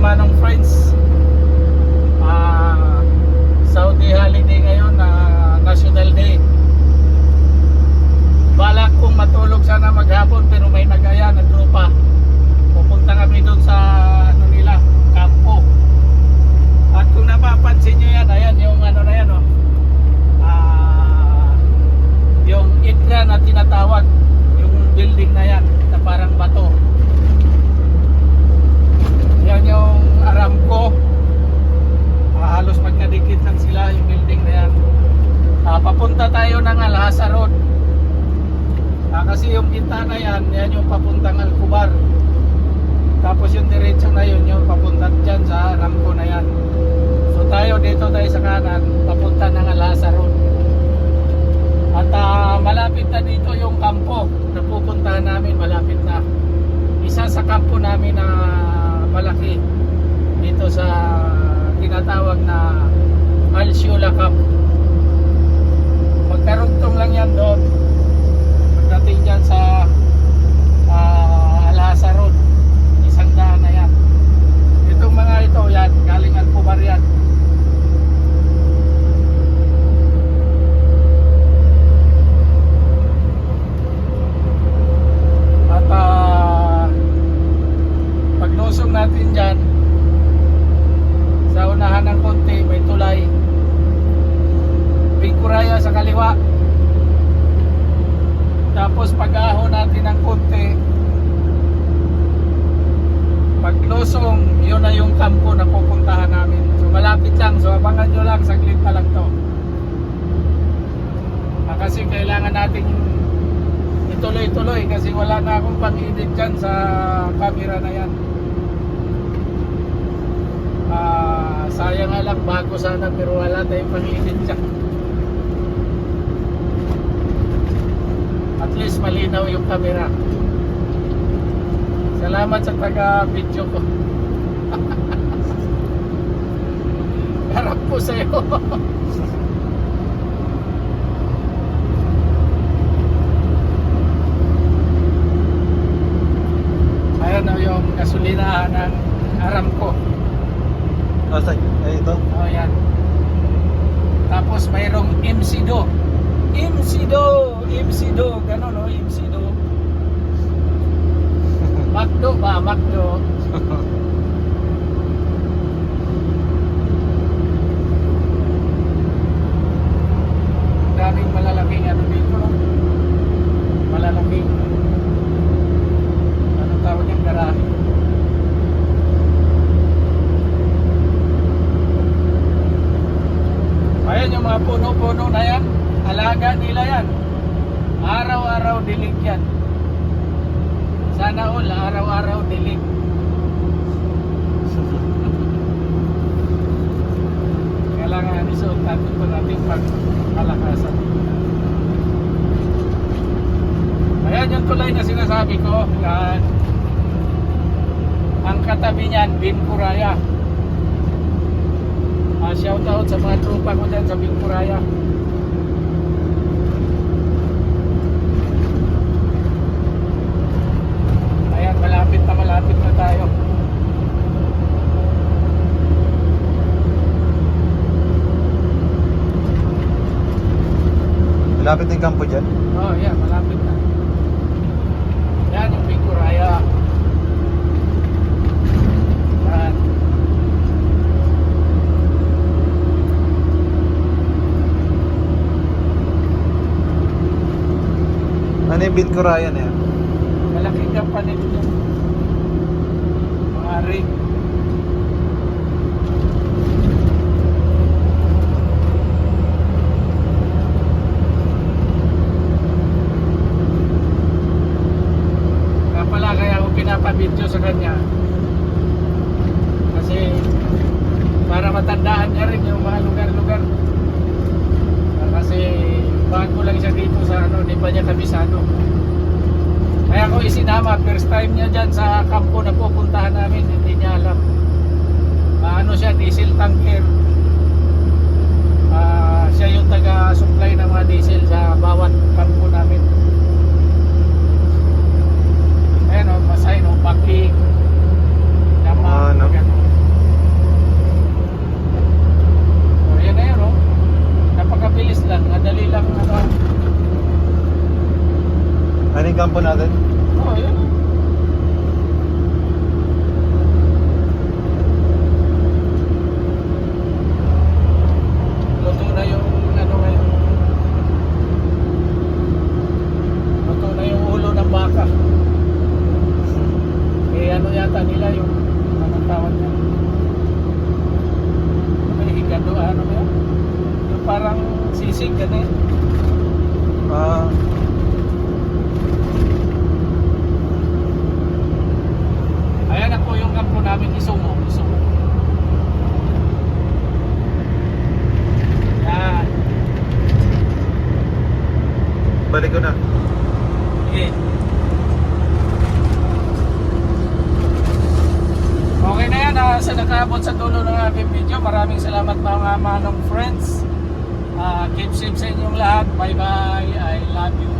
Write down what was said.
Manong Friends. Ah, Saudi holiday ngayon na National Day. Balak kong matulog sana maghapon pero may nagaya ng grupa. Pupunta kami doon sa ano nila, kampo. At kung napapansin nyo yan, ayan yung ano na yan oh. Ah, yung ITRA na tinatawag, yung building na yan na parang bato. Yan yung Aramco. Ah, halos magkadikit lang sila yung building na yan. Ah, papunta tayo ng Alhasa Road. Ah, kasi yung bintana yan, yan yung papuntang Alcubar. Tapos yung diretso na yun, yung papunta dyan sa Aramco na yan. So tayo dito tayo sa kanan, papunta ng Alhasa Road. At ah, malapit na dito yung kampo na pupuntahan namin, malapit na. Isa sa kampo namin na malaki dito sa tinatawag na Alciula Camp. Magkarugtong lang yan doon. Pagdating dyan sa ah, Alhasa Road, isang daan na yan. Itong mga ito yan, galing Alpubar yan. At ah, paglusong natin dyan, sa unahan ng konti, may tulay. Bingkuraya sa kaliwa. Tapos pag-aho natin ng konti, paglusong, yun na yung kampo na pupuntahan namin. So malapit lang, so abangan nyo lang, saglit na lang to. Ah, kasi kailangan nating ituloy-tuloy kasi wala na akong pang-edit dyan sa camera na yan. Ah, sayang nga bago sana pero wala tayong pang-edit dyan. At least malinaw yung camera. Salamat sa taga-video ko. Harap po sa'yo. Ayan o yung gasolinahan ng Aramco. Asa? Ay, ito. O yan. Tapos mayroong MC-Do. MC-Do! MC-Do! Ganon o, MC-Do. Macdo ba? Macdo. Daming malalaking ano dito. no? Malalaking ano tawag yung garahe. Ayan yung mga puno-puno na yan. Alaga nila yan. Araw-araw dilig yan. Sana all, araw-araw dilig. Kailangan isuot natin po natin pagkalakasan. Ayan yung tulay na sinasabi ko. Yan. Ang katabi niyan, Binkuraya. Ah, shout out sa mga tropa ko dyan sa Binkuraya. Ayan, malapit na malapit na tayo. Malapit na yung kampo dyan. Oh, yeah, malapit na. Yan yung Binkuraya. Yan. Ano yung ko Ryan eh? Malaking company dito. Mga rig. Kaya pala kaya ako pinapabidyo sa kanya. Kasi para matandaan niya rin yung mga lugar-lugar. Kasi bago lang siya dito sa ano, di pa niya kabisado. Kaya ako isinama, first time niya dyan sa kampo na pupuntahan namin, hindi niya alam. Ano siya, diesel tanker. baka. Eh ano yata nila yung anong tawag niya? Ano May higado ah, ano ba? Yung parang sisig ganun. Ah. Uh, Ayan ako yung kampo namin isumo, oh, isumo. Yan. Balik ko na. Ah, sa nakaabot sa dulo ng aking video. Maraming salamat mga manong friends. Ah, keep safe sa inyong lahat. Bye bye. I love you.